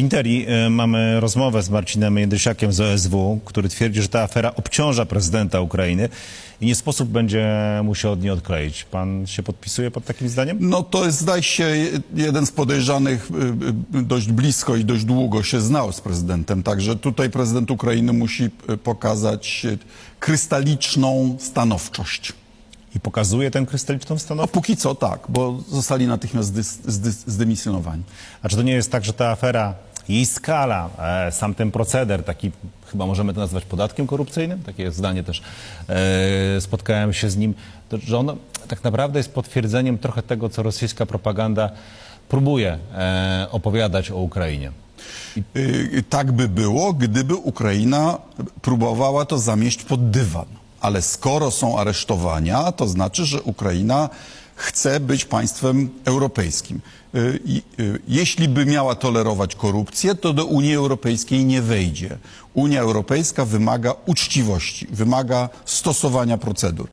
Interi e, mamy rozmowę z Marcinem Jędrysiakiem z OSW, który twierdzi, że ta afera obciąża prezydenta Ukrainy i nie sposób będzie mu się od niej odkleić. Pan się podpisuje pod takim zdaniem? No to jest, zdaje się, jeden z podejrzanych y, y, dość blisko i dość długo się znał z prezydentem, także tutaj prezydent Ukrainy musi y, pokazać krystaliczną stanowczość. I pokazuje tę krystaliczną No stanowczość? póki co tak, bo zostali natychmiast zdymisjonowani. A czy to nie jest tak, że ta afera, jej skala, e, sam ten proceder, taki chyba możemy to nazwać podatkiem korupcyjnym, takie zdanie też e, spotkałem się z nim, że ono tak naprawdę jest potwierdzeniem trochę tego, co rosyjska propaganda próbuje e, opowiadać o Ukrainie. Y, Tak by było, gdyby Ukraina próbowała to zamieść pod dywan. Ale skoro są aresztowania, to znaczy, że Ukraina chce być państwem europejskim. Y, y, Jeśli by miała tolerować korupcję, to do Unii Europejskiej nie wejdzie. Unia Europejska wymaga uczciwości, wymaga stosowania procedur.